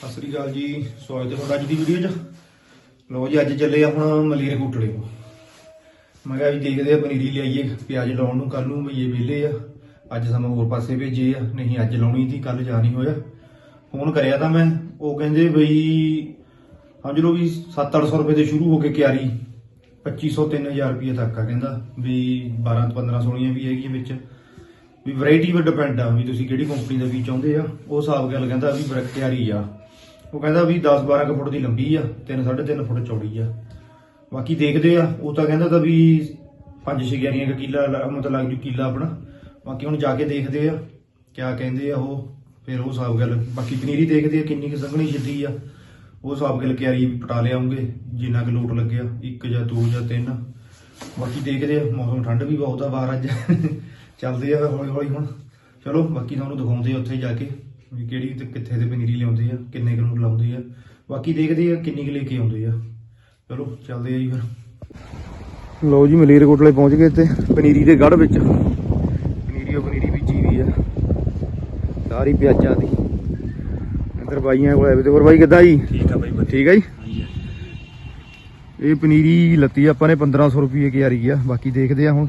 ਸਤਿ ਸ੍ਰੀ ਅਕਾਲ ਜੀ, ਸਵਾਗਤ ਹੈ ਤੁਹਾਡਾ ਅੱਜ ਦੀ ਵੀਡੀਓ 'ਚ। ਲਓ ਜੀ, ਅੱਜ ਚੱਲੇ ਆਪਾਂ ਮਲੀਰ ਕੋਟਲੇ ਕੋ ਮੈਂ ਕਿਹਾ ਵੀ ਦੇਖਦੇ ਆ, ਪਨੀਰੀ ਲਿਆਈਏ, ਪਿਆਜ਼ ਲਾਉਣ ਨੂੰ। ਕੱਲ ਨੂੰ ਬਈਏ ਵਿਹਲੇ ਆ। ਅੱਜ ਸਮਾਂ ਹੋਰ ਪਾਸੇ ਭੇਜੇ ਆ। ਨਹੀਂ, ਅੱਜ ਲਾਉਣੀ ਸੀ ਕੱਲ ਜਾ ਨਹੀਂ ਹੋਇਆ। ਫੋਨ ਕਰਿਆ ਤਾਂ ਮੈਂ। ਉਹ ਕਹਿੰਦੇ ਬਈ ਸਮਝ ਲਓ ਵੀ 7-800 ਰੁਪਏ ਦੇ ਸ਼ੁਰੂ ਹੋ ਕੇ ਕਿਆਰੀ। 2500 3000 ਰੁਪਏ ਤੱਕ ਆ ਕਹਿੰਦਾ। ਵੀ 12 15 ਸੋਣੀਆਂ ਵੀ ਹੈਗੀਆਂ ਵਿੱਚ। ਵੀ ਵੈਰਾਈਟੀ 'ਤੇ ਡਿਪੈਂਡ ਆ। ਵੀ ਤੁਸੀਂ ਕਿਹੜੀ ਕੰਪਨੀ ਦਾ ਬੀਜ ਚਾਹੁੰਦੇ ਆ? ਉਹ ਹਿਸਾਬ ਗੱਲ ਕਹਿੰਦਾ ਵੀ ਕਿਆਰੀ ਆ। ਉਹ ਕਹਿੰਦਾ ਵੀ 10 12 ਕੁ ਫੁੱਟ ਦੀ ਲੰਬੀ ਆ 3 3.5 ਫੁੱਟ ਚੌੜੀ ਆ। ਬਾਕੀ ਦੇਖਦੇ ਆ, ਉਹ ਤਾਂ ਕਹਿੰਦਾ ਤਾਂ ਵੀ 5 6 ਗਿਆਰੀਆਂ ਦਾ ਕਿੱਲਾ ਮਤਲਬ ਲੱਗ ਜੂ ਕਿੱਲਾ ਆਪਣਾ। ਬਾਕੀ ਹੁਣ ਜਾ ਕੇ ਦੇਖਦੇ ਆ, ਕਿਆ ਕਹਿੰਦੇ ਆ ਉਹ, ਫਿਰ ਉਹ ਹਿਸਾਬ ਗੱਲ, ਬਾਕੀ ਪਨੀਰੀ ਦੇਖਦੇ ਆ ਕਿੰਨੀ ਕੁ ਸੰਘਣੀ ਜਿੱਦੀ ਆ। ਉਹ ਹਿਸਾਬ ਗੱਲ ਕਿਆਰੀ ਪਟਾ ਲਿਆਉਂਗੇ, ਜਿੰਨਾ ਕੁ ਲੋਟ ਲੱਗਿਆ, ਇੱਕ ਜਾਂ ਦੋ ਜਾਂ ਤਿੰਨ। ਬਾਕੀ ਦੇਖਦੇ ਆ, ਮੌਸਮ ਠੰਡ ਵੀ ਬਹੁਤ ਆ ਬਾਹਰ ਅੱਜ। ਚੱਲਦੇ ਆ ਹੌਲੀ ਹੌਲੀ ਹੁਣ। ਚਲੋ, ਬਾਕੀ ਤੁਹਾਨੂੰ ਦਿਖਾਉਂਦੇ ਆ ਉੱਥੇ ਜਾ ਕੇ। ਵੀ ਕਿਹੜੀ ਤੇ ਕਿੱਥੇ ਦੇ ਪਨੀਰੀ ਲਿਆਉਂਦੇ ਆ ਕਿੰਨੇ ਕੁ ਨੂੰ ਲਾਉਂਦੇ ਆ। ਬਾਕੀ ਦੇਖਦੇ ਆ ਕਿੰਨੀ ਕੁ ਲੈ ਕੇ ਆਉਂਦੇ ਆ। ਚਲੋ ਚੱਲਦੇ ਆ ਜੀ ਫਿਰ। ਲਓ ਜੀ ਮਲੇਰਕੋਟਲੇ ਪਹੁੰਚ ਗਏ ਤੇ ਪਨੀਰੀ ਦੇ ਗੜ ਵਿੱਚ। ਪਨੀਰੀ ਉਹ ਪਨੀਰੀ ਬੀਜੀ ਵੀ ਆ। ਸਾਰੀ ਪਿਆਜ਼ਾਂ ਦੀ। ਇੱਧਰ ਬਾਈਆਂ ਕੋਲ ਆਏ ਤੇ ਹੋਰ ਬਾਈ ਕਿੱਦਾਂ ਜੀ? ਠੀਕ ਆ ਬਾਈ ਠੀਕ ਆ ਜੀ? ਇਹ ਪਨੀਰੀ ਲੱਤੀ ਆਪਾਂ ਨੇ 1500 ਰੁਪਏ ਕਿਆਰੀ ਆ। ਬਾਕੀ ਦੇਖਦੇ ਆ ਹੁਣ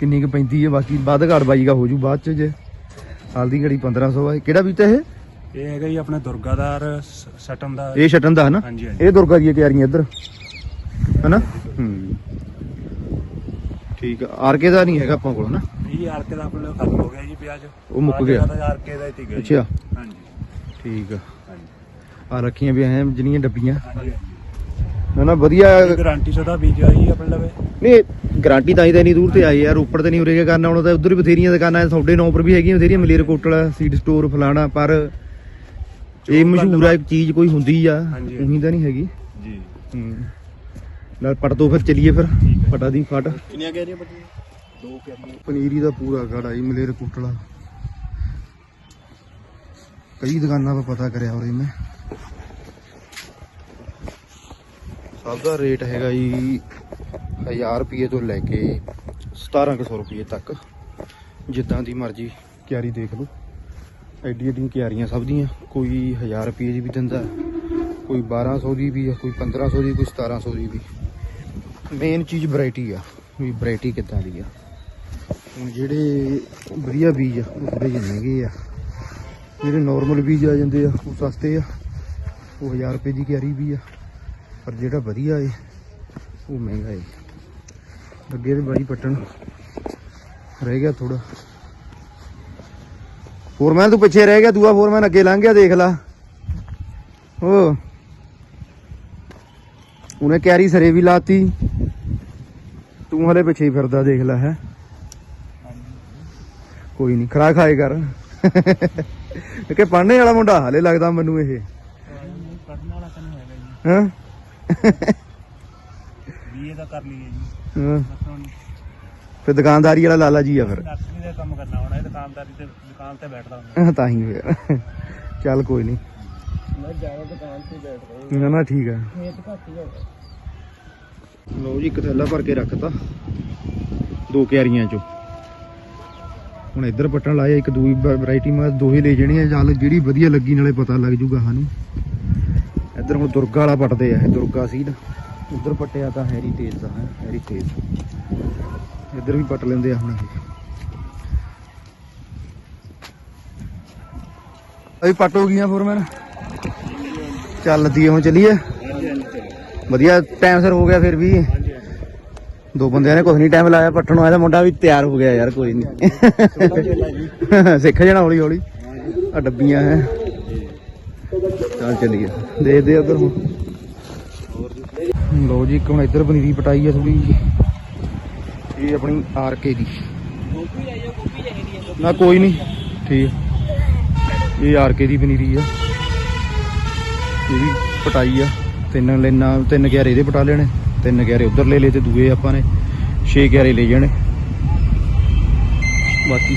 ਕਿੰਨੀ ਕੁ ਪੈਂਦੀ ਹੈ ਬਾਕੀ ਵੱਧ ਘਾਟ ਬਾਈ ਦਾ ਹੋ ਜੂ ਬਾਅਦ ਚ ਜੇ। ਸਾਲ ਦੀ ਘੜੀ 1500 ਆ। ਕਿਹੜਾ ਬੀਤਾ ਇਹ? ਇਹ ਹੈਗਾ ਜੀ ਆਪਣੇ ਦੁਰਗਾਦਾਰ ਸ- ਸਟਮ ਦਾ। ਇਹ ਛਟਨ ਦਾ ਹਨਾ? ਹਾਂਜੀ ਹਾਂਜੀ। ਇਹ ਦੁਰਗਾ ਦੀਆਂ ਕਿਆਰੀਆਂ ਇੱਧਰ। ਹਨਾ? ਹੂੰ। ਠੀਕ ਆ। ਆਰਕੇ ਦਾ ਨਹੀਂ ਹੈਗਾ ਆਪਾਂ ਕੋਲ ਹਨਾ? ਇਹ ਆਰਕੇ ਦਾ ਆਪਣੇ ਖਤਮ ਹੋ ਗਿਆ ਜੀ ਪਿਆਜ ਉਹ ਮੁੱਕ ਗਿਆ। ਆਰਕੇ ਦਾ ਹੀ ਜੀ। ਅੱਛਾ। ਹਾਂਜੀ। ਠੀਕ ਆ। ਹਾਂਜੀ। ਆ ਰੱਖੀਆਂ ਵੀ ਐ ਜਿਹੜੀਆਂ ਡੱਬੀਆਂ। ਹਾਂਜੀ ਹਨਾ ਵਧੀਆ। ਗਾਰੰਟੀ ਸਦਾ ਬੀਜਿਆ ਜੀ ਆਪਣੇ ਲਵੇ। ਨਹੀਂ ਗਾਰੰਟੀ ਤਾਂ ਹੀ ਤਾਂ ਇੰਨੀ ਦੂਰ ਤੇ ਆਈ ਯਾਰ ਉੱਪਰ ਤੇ ਨਹੀਂ ਉਰੇ ਕਰਨਾ ਹੁਣ ਤਾਂ ਉਧਰ ਵੀ ਬਥੇਰੀਆਂ ਦੁਕਾਨਾਂ ਐ ਤੁਹਾਡੇ ਨਾਂ ਪਰ ਵੀ ਹੈਗੀਆਂ ਬਥੇਰੀਆਂ ਮਲੇਰ ਕੋਟਲਾ ਸੀਡ ਸਟੋਰ ਫਲਾਣਾ ਪਰ ਇਹ ਮਸ਼ਹੂਰ ਆ ਚੀਜ਼ ਕੋਈ ਹੁੰਦੀ ਆ। ਉਹੀ ਤਾਂ ਨਹੀਂ ਹੈਗੀ। ਜੀ। ਹੂੰ। ਲੈ ਪਟ ਤੋਂ ਫਿਰ ਚਲੀਏ ਫਿਰ ਪਟਾ ਦੀ ਫਟ। ਕਿੰਨੀਆਂ ਕਹਿ ਰਹੀਆਂ ਬੱਚੇ ਦੋ ਕਹਿ ਪਨੀਰੀ ਦਾ ਪੂਰਾ ਗਾੜਾ ਹੀ ਮਲੇਰ ਕੋਟਲਾ। ਕਈ ਦੁਕਾਨਾਂ 'ਤੇ ਪਤਾ ਕਰਿਆ ਉਰੇ ਮੈਂ। ਸਭ ਦਾ ਰੇਟ ਹੈਗਾ ਜੀ 1000 ਰੁਪਏ ਤੋਂ ਲੈ ਕੇ 1700 ਰੁਪਏ ਤੱਕ, ਜਿੱਦਾਂ ਦੀ ਮਰਜ਼ੀ ਕਿਆਰੀ ਦੇਖ ਲਓ। ਐਡੀ ਐਡੀਆਂ ਕਿਆਰੀਆਂ ਸਭ ਦੀਆਂ, ਕੋਈ 1000 ਰੁਪਏ ਦੀ ਵੀ ਦਿੰਦਾ, ਕੋਈ 1200 ਦੀ ਵੀ ਆ, ਕੋਈ 1500 ਦੀ, ਕੋਈ 1700 ਦੀ ਵੀ। ਮੇਨ ਚੀਜ਼ ਵੈਰਾਈਟੀ ਆ, ਵੀ ਵੈਰਾਈਟੀ ਕਿੱਦਾਂ ਦੀ ਆ। ਹੁਣ ਜਿਹੜੇ ਵਧੀਆ ਬੀਜ ਆ, ਉਹ ਥੋੜੇ ਮਹਿੰਗੇ ਆ। ਜਿਹੜੇ ਨਾਰਮਲ ਬੀਜ ਆ ਜਾਂਦੇ ਆ, ਉਹ ਸਸਤੇ ਆ, ਉਹ 1000 ਰੁਪਏ ਦੀ ਕਿਆਰੀ ਵੀ ਆ, ਪਰ ਜਿਹੜਾ ਵਧੀਆ ਏ, ਉਹ ਮਹਿੰਗਾ ਏ। ਅੱਗੇ ਤੇ ਬਾਈ ਪੱਟਣ। ਰਹਿ ਗਿਆ ਥੋੜਾ ਫੋਰਮੈਨ ਤੂੰ ਪਿੱਛੇ ਰਹਿ ਗਿਆ ਦੂਆ ਫੋਰਮੈਨ ਅੱਗੇ ਲੰਘ ਗਿਆ ਦੇਖ ਲਾ। ਓ। ਉਹਨੇ ਕਿਆਰੀ ਸਰੇ ਵੀ ਲਾਤੀ। ਤੂੰ ਹਲੇ ਪਿੱਛੇ ਹੀ ਫਿਰਦਾ ਦੇਖ ਲੈ ਹੈ। ਕੋਈ ਨਹੀਂ ਖਰਾ ਖਾਏ ਕਰ। ਕਿ ਪੜਨੇ ਵਾਲਾ ਮੁੰਡਾ ਹਲੇ ਲੱਗਦਾ ਮੈਨੂੰ ਇਹ। ਵਾਲਾ ਤਾਂ ਨਹੀਂ ਹੈਗਾ ਜੀ। ਹਾਂ? ਬੀਏ ਦਾ ਕਰ ਲਈਏ ਜੀ। ਹਾਂ। ਫਿਰ ਦੁਕਾਨਦਾਰੀ ਵਾਲਾ ਲਾਲਾ ਜੀ ਆ ਫਿਰ। ਨਰਸਰੀ ਦਾ ਕੰਮ ਕਰਨਾ ਹੋਣਾ ਇਹ ਦੁਕਾਨਦਾਰੀ ਤੇ ਦੁਕਾਨ ਤੇ ਬੈਠਦਾ ਹੁੰਦਾ। ਹਾਂ, ਤਾਂ ਹੀ ਫਿਰ। ਚੱਲ ਕੋਈ ਨਹੀਂ ਮੈਂ ਜ਼ਿਆਦਾ ਦੁਕਾਨ ਤੇ ਬੈਠਦਾ ਨਾ ਨਾ ਠੀਕ ਆ। ਖੇਤ ਘੱਟ ਹੀ ਹੋਗਾ। ਲਓ ਜੀ ਇੱਕ ਥੈਲਾ ਭਰ ਕੇ ਰੱਖਤਾ। ਦੋ ਕਿਆਰੀਆਂ ਚੋਂ। ਹੁਣ ਇੱਧਰ ਪੱਟਣ ਲਾਇਆ ਇੱਕ ਦੂਈ ਵੈਰਾਈਟੀ ਮੈਂ ਦੋਹੇ ਲੈ ਜਣੀਆਂ ਚੱਲ ਜਿਹੜੀ ਵਧੀਆ ਲੱਗੀ ਨਾਲੇ ਪਤਾ ਲੱਗ ਜੂਗਾ ਸਾਨੂੰ। ਇੱਧਰ ਹੁਣ ਦੁਰਗਾ ਵਾਲਾ ਪੱਟਦੇ ਆ ਇਹ ਦੁਰਗਾ ਸੀਡ ਉੱਧਰ ਪੱਟਿਆ ਤਾਂ ਹੈਰੀਟੇਜ ਦਾ ਹੈ ਹੈਰੀਟੇਜ ਇੱਧਰ ਵੀ ਪੱਟ ਲੈਂਦੇ ਆ ਹੁਣ ਇਹ। ਅਈ ਪੱਟ ਹੋ ਗਈਆਂ ਫੋਰਮੈਨ। ਚੱਲਦੀ ਹੁਣ ਚੱਲੀਏ। ਵਧੀਆ ਟਾਈਮ ਸਿਰ ਹੋ ਗਿਆ ਫਿਰ ਵੀ। ਦੋ ਬੰਦਿਆਂ ਨੇ ਕੁਝ ਨਹੀਂ ਟਾਈਮ ਲਾਇਆ, ਪੱਟਣ ਆਇਆ ਮੁੰਡਾ ਵੀ ਤਿਆਰ ਹੋ ਗਿਆ ਯਾਰ, ਕੋਈ ਨਹੀਂ ਸਿੱਖ ਜਾਣਾ ਹੌਲੀ ਹੌਲੀ। ਆ ਡੱਬੀਆਂ ਹੈ। ਚੱਲ ਚੱਲੀਏ। ਦੇਖਦੇ ਉਧਰ ਹੁਣ। ਲੋ ਜੀ, ਇੱਕ ਹੁਣ ਇੱਧਰ ਪਨੀਰੀ ਪਟਾਈ ਆ ਥੋੜੀ ਇਹ ਆਪਣੀ ਆਰ ਕੇ ਦੀ। ਨਾ, ਕੋਈ ਨਹੀਂ। ਠੀਕ ਇਹ ਆਰ ਕੇ ਦੀ ਪਨੀਰੀ ਆ। ਇਹ ਵੀ ਪਟਾਈ ਆ। ਤਿੰਨ ਲੈਣਾ ਤਿੰਨ ਗਿਆਰੇ ਇਹਦੇ ਪਟਾ ਲੈਣੇ। ਤਿੰਨ ਗਿਆਰੇ ਉਧਰ ਲੈ ਲਏ ਤੇ ਦੂਏ ਆਪਾਂ ਨੇ ਛੇ ਗਿਆਰੇ ਲੈ ਜਾਣੇ। ਬਾਕੀ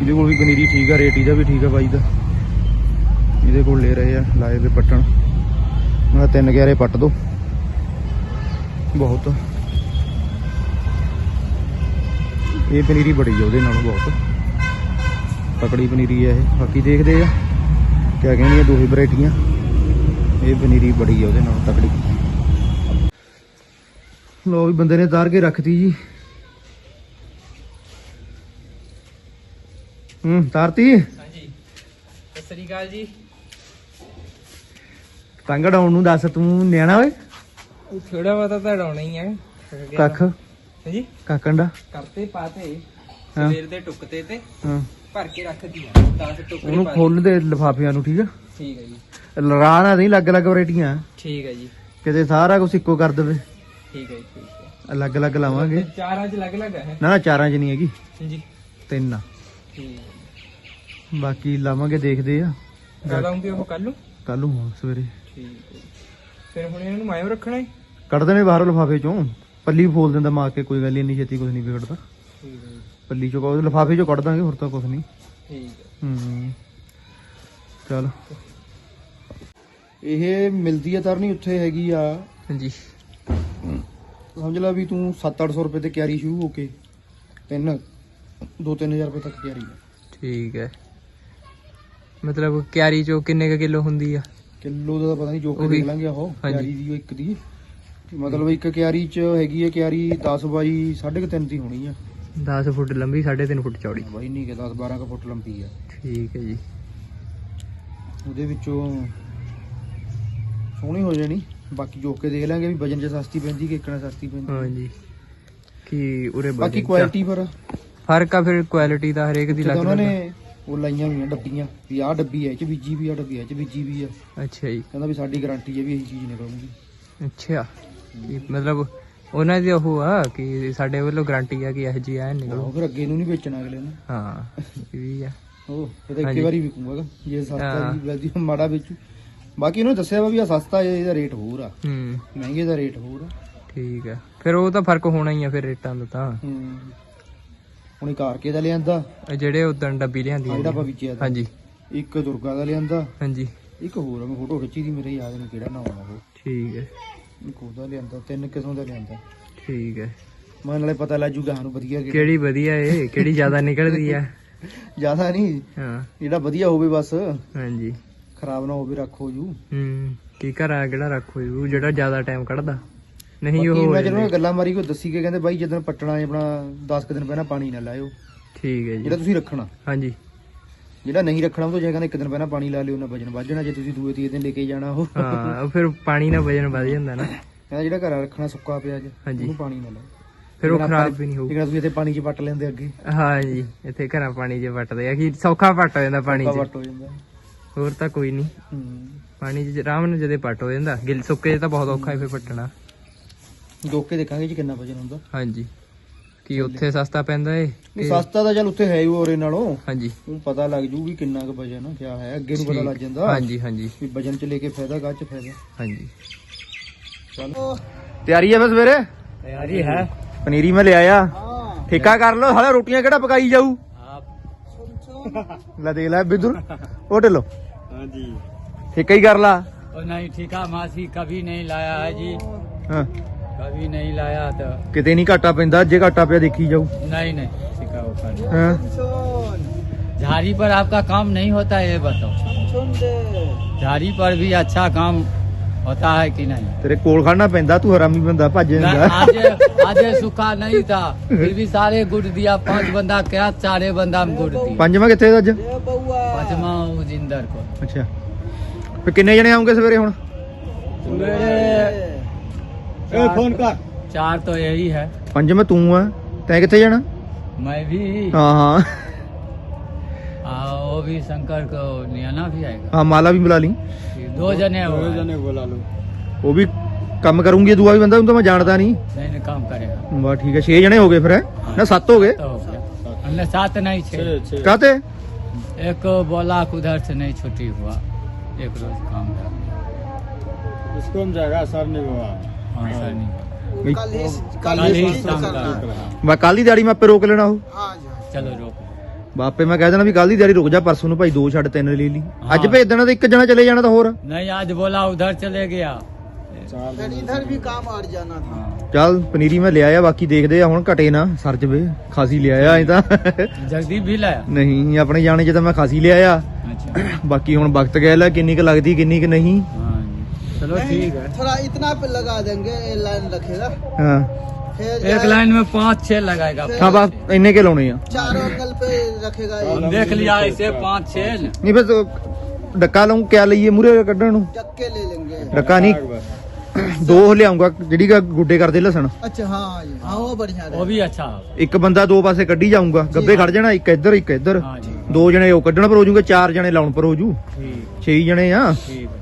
ਇਹਦੇ ਕੋਲ ਵੀ ਪਨੀਰੀ ਠੀਕ ਆ, ਰੇਟ ਇਹਦਾ ਵੀ ਠੀਕ ਆ ਬਾਈ ਦਾ। ਇਹਦੇ ਕੋਲ ਲੈ ਰਹੇ ਆ, ਲਾਏ ਵੇ ਪੱਟਣ ਮੈਂ ਤਿੰਨ ਗਿਆਰੇ ਪੱਟ ਦੋ। ਬਹੁਤ। ਇਹ ਪਨੀਰੀ ਬੜੀ ਆ ਉਹਦੇ ਨਾਲੋਂ ਬਹੁਤ। ਤਕੜੀ ਪਨੀਰੀ ਆ ਇਹ। ਬਾਕੀ ਦੇਖਦੇ ਆ। ਕਿਆ ਕਹਿੰਦੀਆਂ ਦੋਹੇ ਵੈਰਾਈਟੀਆਂ। ਇਹ ਪਨੀਰੀ ਬੜੀ ਆ ਉਹਦੇ ਨਾਲ ਤਕੜੀ। ਲੋ ਵੀ ਬੰਦੇ ਨੇ ਤਾਰ ਕੇ ਰੱਖਤੀ ਜੀ। ਹੂੰ ਤਾਰਤੀ? ਹਾਂਜੀ। ਸਤਿ ਸ੍ਰੀ ਅਕਾਲ ਜੀ। ਟੰਗ ਡਾਉਣ ਨੂੰ ਦੱਸ ਤੂੰ ਨਿਆਣਾ ਓਏ। ਥੋੜਾ ਬਹੁਤਾ ਤਾਂ ਡਾਉਣਾ ਹੀ ਹੈ ਕੱਖ? ਹਾਂਜੀ? ਕਾਕਣ ਦਾ ਕਰਤੇ ਪਾਤੇ ਹਾਂ। ਸਵੇਰ ਦੇ ਟੁਕਤੇ ਤੇ ਹਾਂ। ਭਰ ਕੇ ਰੱਖਦੀ ਆ 10 ਟੁਕੜੇ ਉਹਨੂੰ ਪਾ ਖੋਲ ਦੇ ਲਿਫਾਫਿਆਂ ਨੂੰ ਠੀਕ ਆ? ਠੀਕ ਹੈ ਜੀ। ਲੜਾਣਾ ਨਹੀਂ ਲੱਗ ਲੱਗ ਵਰੇਟੀਆਂ ਠੀਕ ਹੈ ਜੀ। ਕਿਤੇ ਸਾਰਾ ਕੁਝ ਇੱਕੋ ਕਰ ਦੇਵੇ। ਠੀਕ ਹੈ ਜੀ, ਠੀਕ ਹੈ ਅਲੱਗ ਅਲੱਗ ਲਾਵਾਂਗੇ ਚਾਰਾਂ ਚ ਅਲੱਗ ਅਲੱਗ ਹੈ? ਨਾ ਨਾ ਚਾਰਾਂ 'ਚ ਨਹੀਂ ਹੈਗੀ। ਹਾਂਜੀ। ਤਿੰਨ ਆ। ਠੀਕ ਹੈ ਬਾਕੀ ਲਾਵਾਂਗੇ ਦੇਖਦੇ ਆ। ਕਦ ਆਉਂਗੇ ਉਹ ਕੱਲ ਨੂੰ? ਕੱਲ ਨੂੰ ਸਵੇਰੇ। ਠੀਕ ਹੈ ਫਿਰ ਹੁਣ ਇਹਨਾਂ ਨੂੰ ਮਾਇਓ ਰੱਖਣਾ ਹੈ? ਕੱਢ ਦੇਣੇ ਬਾਹਰੋਂ ਲਿਫਾਫੇ ਚੋਂ। ਪੱਲੀ ਫੋਲ ਦਿੰਦਾ ਮਾਰ ਕੇ ਕੋਈ ਗੱਲ ਨੀ, ਇੰਨੀ ਛੇਤੀ ਕੁਝ ਨਹੀਂ ਵਿਗੜਦਾ। ਠੀਕ ਹੈ ਜੀ, ਪੱਲੀ ਚੋਂ ਕੋਈ ਲਿਫਾਫੇ ਚੋਂ ਕੱਢ ਦਾਂਗੇ ਹੋਰ ਤਾਂ ਕੁਝ ਨਹੀਂ ਠੀਕ ਹੈ। ਹੂੰ ਚਲ। ਇਹ ਮਿਲਦੀ ਆ ਤਰਨੀ ਉੱਥੇ ਹੈਗੀ ਆ। ਹਾਂਜੀ। ਸਮਝ ਲੈ ਵੀ ਤੂੰ 7-800 ਰੁਪਏ ਤੇ ਕਿਆਰੀ ਸ਼ੁਰੂ ਹੋ ਕੇ ਤਿੰਨ 2-3000 ਰੁਪਏ ਤੱਕ ਕਿਆਰੀ ਆ। ਠੀਕ ਹੈ। ਮਤਲਬ ਕਿਆਰੀ ਚੋਂ ਕਿੰਨੇ ਕ ਕਿਲੋ ਹੁੰਦੀ ਆ? ਕਿਲੋ ਦਾ ਤਾਂ ਪਤਾ ਨਹੀਂ ਜੋ ਕੇ ਉਹੀ। ਦੇਖ ਲਾਂਗੇ ਉਹ ਹਾਂਜੀ। ਕਿਆਰੀ ਦੀ ਉਹ ਇੱਕ ਦੀ। ਮਤਲਬ ਇੱਕ ਕਿਆਰੀ ਚ ਹੈਗੀ ਹੈ ਕਿਆਰੀ 10 ਬਾਈ 3.5 ਦੀ ਹੋਣੀ ਆ। 10 ਫੁੱਟ ਲੰਬੀ 3.5 ਫੁੱਟ ਚੌੜੀ। ਬਾਈ ਨਹੀਂ ਕਿ 10 12 ਫੁੱਟ ਲੰਬੀ ਆ। ਠੀਕ ਹੈ ਜੀ। ਉਹਦੇ ਵਿੱਚੋਂ ਸੋਹਣੀ ਹੋ ਜਾਣੀ। ਬਾਕੀ ਜੋ ਕੇ ਦੇਖ ਲਾਂਗੇ ਵੀ ਵਜਨ ਚ ਸਸਤੀ ਪੈਂਦੀ ਕਿ ਇੱਕਣਾ ਸਸਤੀ ਪੈਂਦੀ। ਹਾਂਜੀ ਕੀ ਉਰੇ ਬਾਕੀ ਕੁਆਲਿਟੀ ਪਰ ਫ਼ਰਕ ਆ ਫਿਰ ਕੁਆਲਿਟੀ ਦਾ ਹਰੇਕ ਦੀ ਉੱਥੇ ਤਾਂ ਲੱਗ ਉਹਨਾਂ ਨੇ ਉਹ ਲਾਈਆਂ ਹੋਈਆਂ ਡੱਬੀਆਂ ਵੀ ਆਹ ਡੱਬੀ ਇਹ ਚ ਬੀਜੀ ਵੀ ਆ ਡੱਬੀ ਇਹ ਚ ਬੀਜੀ ਵੀ ਆ। ਅੱਛਾ ਜੀ। ਕਹਿੰਦਾ ਵੀ ਸਾਡੀ ਗਾਰੰਟੀ ਹੈ ਵੀ ਇਹੀ ਚੀਜ਼ ਨਿਕਲੂਗੀ। ਅੱਛਾ। ਕੀ ਮਤਲਬ ਉਹਨਾਂ ਦੀ ਉਹ ਆ ਕਿ ਸਾਡੇ ਵੱਲੋਂ ਗਾਰੰਟੀ ਆ ਕਿ ਇਹ ਜੀ ਐ ਉਹ ਨਿਕਲੂ ਫਿਰ ਅੱਗੇ ਨੂੰ ਨਹੀਂ ਵੇਚਣਾ ਅਗਲੇ ਨੇ। ਹਾਂ ਇਹ ਵੀ ਆ। ਉਹ ਇਹ ਤਾਂ ਹਾਂਜੀ। ਇੱਕੇ ਵਾਰੀ ਵਿਕੂਗਾ ਜੇ ਸਸਤਾ ਹਾਂ। ਮਾੜਾ ਵੇਚੂ। ਬਾਕੀ ਉਹਨੇ ਦੱਸਿਆ ਵਾ ਵੀ ਆ ਸਸਤਾ ਹੈ, ਇਹਦਾ ਰੇਟ ਹੋਰ ਆ। ਹੂੰ। ਮਹਿੰਗੇ ਦਾ ਰੇਟ ਹੋਰ ਆ। ਠੀਕ ਹੈ ਫਿਰ ਉਹ ਤਾਂ ਫ਼ਰਕ ਹੋਣਾ ਹੀ ਆ ਫਿਰ ਰੇਟਾਂ ਦਾ ਤਾਂ। ਹੂੰ। ਹੁਣ ਇੱਕ ਆਰਕੇ ਦਾ ਲਿਆਂਦਾ। ਇਹ ਜਿਹੜੇ ਉਦੋਂ ਡੱਬੀ ਲਿਆਂਦੀ ਆਹ ਜਿਹੜਾ ਆਪਾਂ ਵੇਚਿਆ ਤਾ। ਹਾਂਜੀ। ਇੱਕ ਦੁਰਗਾ ਦਾ ਲਿਆਂਦਾ। ਹਾਂਜੀ। ਇੱਕ ਹੋਰ ਆ ਮੈਂ ਫੋਟੋ ਖਿੱਚੀ ਦੀ ਮੇਰੇ ਯਾਦ ਨਹੀਂ ਕਿਹੜਾ ਨਾਮ ਆ ਉਹ। ਠੀਕ ਹੈ ਇੱਕ ਉਹਦਾ ਲਿਆਂਦਾ ਤਿੰਨ ਕਿਸਮ ਦਾ ਲਿਆਂਦਾ। ਠੀਕ ਹੈ। ਮੈਂ ਨਾਲੇ ਪਤਾ ਲੱਗ ਜੂਗਾ ਸਾਨੂੰ ਵਧੀਆ ਕਿਹੜਾ। ਕਿਹੜੀ ਵਧੀਆ ਏ ਕਿਹੜੀ ਜ਼ਿਆਦਾ ਨਿਕਲਦੀ ਆ। ਜ਼ਿਆਦਾ ਨਹੀਂ ਹਾਂ। ਜਿਹੜਾ ਵਧੀਆ ਹੋਵੇ ਬਸ। ਹਾਂਜੀ। ਖਰਾਬ ਨਾ ਹੋਵੇ ਰੱਖੋ ਜੂ। ਹੂੰ ਕੀ ਘਰਾਂ ਕਿਹੜਾ ਰੱਖੋ ਜੀ, ਉਹ ਜਿਹੜਾ ਜ਼ਿਆਦਾ ਟਾਈਮ ਕੱਢਦਾ। ਨਹੀਂ ਬਾਕੀ ਉਹ ਮੈਂ ਜਦੋਂ ਗੱਲਾਂ ਮਾਰੀ ਕੋਈ ਦੱਸੀ ਕੇ ਕਹਿੰਦੇ ਬਾਈ ਜਦੋਂ ਪੱਟਣਾ ਹੈ ਆਪਣਾ 10 ਕੁ ਦਿਨ ਪਹਿਲਾਂ ਪਾਣੀ ਨਾ ਲਾਇਓ। ਠੀਕ ਹੈ ਜੀ। ਜਿਹੜਾ ਤੁਸੀਂ ਰੱਖਣਾ। ਹਾਂਜੀ। ਜਿਹੜਾ ਨਹੀਂ ਰੱਖਣਾ ਉਹ ਤਾਂ ਜੇ ਕਹਿੰਦੇ ਇੱਕ ਦਿਨ ਪਹਿਲਾਂ ਪਾਣੀ ਲਾ ਲਿਓ ਨਾ ਵਜਨ ਵੱਧ ਜਾਣਾ ਜੇ ਤੁਸੀਂ ਦੂਏ ਤੀਏ ਦਿਨ ਲੈ ਕੇ ਜਾਣਾ ਉਹ। ਹਾਂ ਉਹ ਫਿਰ ਪਾਣੀ ਨਾਲ ਵਜਨ ਵੱਧ ਜਾਂਦਾ ਨਾ। ਕਹਿੰਦਾ ਜਿਹੜਾ ਘਰ ਰੱਖਣਾ ਸੁੱਕਾ ਪਿਆ ਹਾਂਜੀ। ਉਹਨੂੰ ਪਾਣੀ ਨਾ ਲਾਓ। ਫਿਰ ਉਹ ਖਰਾਬ ਵੀ ਨਹੀਂ ਹੋਊ। ਲੇਕਿਨ ਤੁਸੀਂ ਇੱਥੇ ਪਾਣੀ 'ਚ ਪੱਟ ਲੈਂਦੇ ਅੱਗੇ। ਹਾਂ ਜੀ ਇੱਥੇ ਘਰਾਂ ਪਾਣੀ 'ਚ ਵੱਟਦੇ ਆ ਕਿ ਸੌਖਾ ਪੱਟ ਹੋ ਜਾਂਦਾ ਪਾਣੀ 'ਚ। ਪੱਟ ਹੋ ਜਾਂਦਾ। ਹੋਰ ਤਾਂ ਕੋਈ ਨਹੀਂ। ਪਾਣੀ 'ਚ ਆਰਾਮ ਨਾਲ ਜਦੇ ਪੱਟ ਹੋ ਜਾਂਦਾ ਗਿੱਲ ਸੁੱਕੇ ਤਾਂ ਬਹੁਤ ਔਖਾ ਹੈ ਫਿਰ ਪੱਟਣਾ ਦੋਕੇ ਦੇਖਾਂਗੇ ਜੀ ਕਿੰਨਾ ਵਜਨ ਹੁੰਦਾ। ਹਾਂਜੀ। ਕੀ ਉੱਥੇ ਸਸਤਾ ਪੈਂਦਾ ਏ? ਸਸਤਾ ਤਾਂ ਚੱਲ ਉੱਥੇ ਹੈ ਹੀ ਔਰੇ ਨਾਲੋਂ। ਹਾਂਜੀ। ਉਹ ਪਤਾ ਲੱਗ ਜੂ ਵੀ ਕਿੰਨਾ ਕੁ ਵਜਨ ਆ ਕਿਆ ਹੈ ਅੱਗੇ ਨੂੰ ਪਤਾ ਲੱਗ ਜਾਂਦਾ। ਹਾਂਜੀ ਹਾਂਜੀ। ਵੀ ਵਜਨ ਚ ਲੈ ਕੇ ਫਾਇਦਾ ਕਾਹ ਫਾਇਦਾ। ਹਾਂਜੀ। ਚੱਲ। ਤਿਆਰੀ ਆ ਬਸ ਸਵੇਰੇ ਤਿਆਰੀ ਹੈ। ਪਨੀਰੀ ਮੈਂ ਲਿਆਇਆ। ਠੇਕਾ ਕਰ ਲੋ ਹਾਲੇ ਰੋਟੀਆਂ ਕਿਹੜਾ ਪਕਾਈ ਜਾਊ? ਲੈ ਦੇਖ ਲੈ ਬਿੱਦੁਰ ਉਹ ਢਿੱਲੋ। ਹਾਂਜੀ। ਠੇਕਾ ਹੀ ਕਰ ਲਾ। ਉਹ ਨਹੀਂ ਠੇਕਾ ਮਾਸੀ ਕभी ਨਹੀਂ ਲਾਇਆ ਹੈ ਜੀ। ਹਾਂ। कभी नहीं लाया तो ਕਿਤੇ ਨਹੀਂ ਘਾਟਾ ਪੈਂਦਾ ਜੇ ਘਾਟਾ ਪਿਆ ਦੇਖੀ ਜਾਊ नहीं नहीं ठीका ऊपर ਹਾਂ झाड़ी पर आपका काम नहीं होता है ये बताओ झाड़ी पर भी अच्छा काम होता है कि नहीं ਤੇਰੇ ਕੋਲ ਖੜਨਾ ਪੈਂਦਾ ਤੂੰ ਹਰਾਮੀ ਬੰਦਾ ਭੱਜ ना, ਜਾਂਦਾ आज आज सूखा नहीं था फिर भी सारे गुड़ दिया पांच बंदा क्या चारे बंदा में गुड़ दिया ਪੰਜਵਾਂ ਕਿੱਥੇ ਦਾ ਅੱਜ पांचवा जिंदर को ਅੱਛਾ ਫੇ ਕਿੰਨੇ ਜਣੇ ਆਉਂਗੇ ਸਵੇਰੇ ਹੁਣ मेरे ਫੋਨ ਕਰ चार तो यही है ਪੰਜਵਾਂ ਤੂੰ ਆ ਤੈਂ ਕਿੱਥੇ ਜਾਣਾ मैं भी ਹਾਂ ਹਾਂ आ, वो भी शंकर को लियाना भी आएगा ਹਾਂ ਮਾਲਾ ਵੀ ਬੁਲਾ ਲਈ दो जने हो नहीं बोला लो ਉਹ ਵੀ ਕੰਮ ਕਰੂੰਗੀ ਦੂਆ ਵੀ ਬੰਦਾ ਉਹਨੂੰ ਤਾਂ ਮੈਂ ਜਾਣਦਾ ਨਹੀਂ नहीं काम करेगा ਬਾ ਠੀਕ ਹੈ 6 ਜਣੇ ਹੋ ਗਏ ਫਿਰ ਹੈਂ? ਨਾ 7 ਹੋ ਗਏ तो हो गया हमने सात नहीं छे ਕਾਤੇ एक बोला कि उधर से नहीं छुट्टी हुआ एक रोज काम था इसको हम जाएगा सर नहीं हुआ ਹਾਂ ਕੱਲ ਹੀ ਦੀ ਦਿਹਾੜੀ ਮੈਂ ਰੋਕ ਲੈਣਾ ਉਹ। ਬਾਪੇ ਮੈਂ ਕਹਿ ਦੇਣਾ ਵੀ ਕੱਲ ਦੀ ਦਿਹਾੜੀ ਰੁਕ ਜਾ ਪਰਸੋਂ ਨੂੰ ਭਾਈ ਦੋ ਛੱਡ ਤਿੰਨ ਲੈ ਲਈ। ਅੱਜ ਭੇਜ ਦੇਣਾ ਤਾਂ ਇੱਕ ਜਣਾ ਚਲੇ ਜਾਣਾ ਤਾਂ ਹੋਰ। ਨਹੀਂ ਅੱਜ ਬੋਲਾ ਉਧਰ ਚਲੇ ਗਿਆ। ਚੱਲ ਪਨੀਰੀ ਮੈਂ ਲਿਆਇਆ ਬਾਕੀ ਦੇਖਦੇ ਆ ਹੁਣ ਘਟੇ ਨਾ ਸਰ ਜਵੇ ਖਾਸੀ ਲਿਆਇਆ ਐ ਤਾਂ। ਜਗਦੀਪ ਵੀ ਲਾਇਆ ਨਹੀਂ ਆਪਣੇ ਜਾਣੇ ਚ ਤਾਂ ਮੈਂ ਖਾਸੀ ਲਿਆਇਆ ਬਾਕੀ ਹੁਣ ਵਕਤ ਗੈਲ ਲੈ ਕਿੰਨੀ ਕੁ ਲੱਗਦੀ ਕਿੰਨੀ ਕੁ ਨਹੀਂ। चलो ठीक है थोड़ा इतना पे लगा देंगे ये लाइन रखेगा ਹਾਂ फिर एक जाए- लाइन में पाँच छह लगाएगा ਹਾਂ ਬਸ ਇੰਨੇ ਕੇ ਲਾਉਣੇ ਆ चारों एंगल पे रखेगा ये देख लिया ऐसे पाँच छह ਨਹੀਂ ਫਿਰ ਤੂੰ ਡੱਕਾ ਲਾਉਂ ਕਿਆ ਲਈਏ ਮੂਰੇ ਕੱਢਣ ਨੂੰ चक्के ले लेंगे ਡੱਕਾ ਨਹੀਂ ਦੋ ਲਿਆਉਂਗਾ ਜਿਹੜੀ ਗਾ ਗੁੱਡੇ ਕਰਦੇ ਲਸਣ अच्छा हाँ ये हाँ वो बढ़िया वो रहेगा भी अच्छा ਇੱਕ ਬੰਦਾ ਦੋ ਪਾਸੇ ਕੱਢੀ ਜਾਊਗਾ ਗੱਬੇ ਖੜ ਜਾਣਾ ਇੱਕ ਇੱਧਰ ਇੱਕ ਇੱਧਰ हाँ जी ਦੋ ਜਣੇ ਉਹ ਕੱਢਣ ਪਰ ਹੋ ਜੂਗੇ ਚਾਰ ਜਣੇ ਲਾਉਣ ਪਰ ਹੋ ਜੂ ठीक 6 ਜਣੇ ਆ ठीक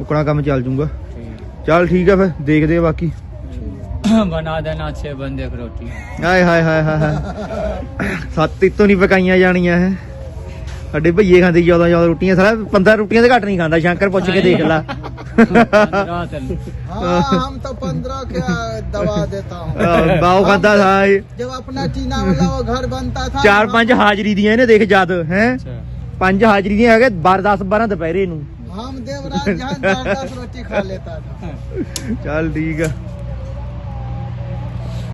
ਉਕਣਾ ਕੰਮ ਚੱਲ ਜੂਗਾ ठीक ਚੱਲ ਠੀਕ ਆ ਫਿਰ ਦੇਖਦੇ ਆ ਬਾਕੀ बना देना छह बंदे की रोटी ਹਾਏ ਹਾਏ ਹਾਏ ਹਾਏ ਹਾਏ ਸੱਤ ਇਤੋਂ ਨਹੀਂ ਪਕਾਈਆਂ ਜਾਣੀਆਂ ਹੈ ਸਾਡੇ ਭਈਏ ਖਾਂਦੇ 14 14 ਰੋਟੀਆਂ ਸਾਰਾ 15 ਰੋਟੀਆਂ ਦੇ ਘੱਟ ਨਹੀਂ ਖਾਂਦਾ ਸ਼ੰਕਰ ਪੁੱਛ ਕੇ ਦੇਖ ਲੈ पंद्रह तो- हाँ हम तो पंद्रह क्या दवा देता हूँ ਆਹ, ਬਾਓ ਖਾਂਦਾ ਥਾ ਇਹ। जब अपना टीना वाला वो घर बनता था ਚਾਰ ਪੰਜ ਹਾਜ਼ਰੀ ਦੀਆਂ ਇਹਨੇ ਦੇਖ ਜਦ ਹੈ अच्छा ਪੰਜ ਹਾਜ਼ਰੀ ਦੀਆਂ ਹੈਗੇ 12 10 12 ਦੁਪਹਿਰੇ ਨੂੰ हम देवराज जहाँ सरोची खा लेता था चल ठीक है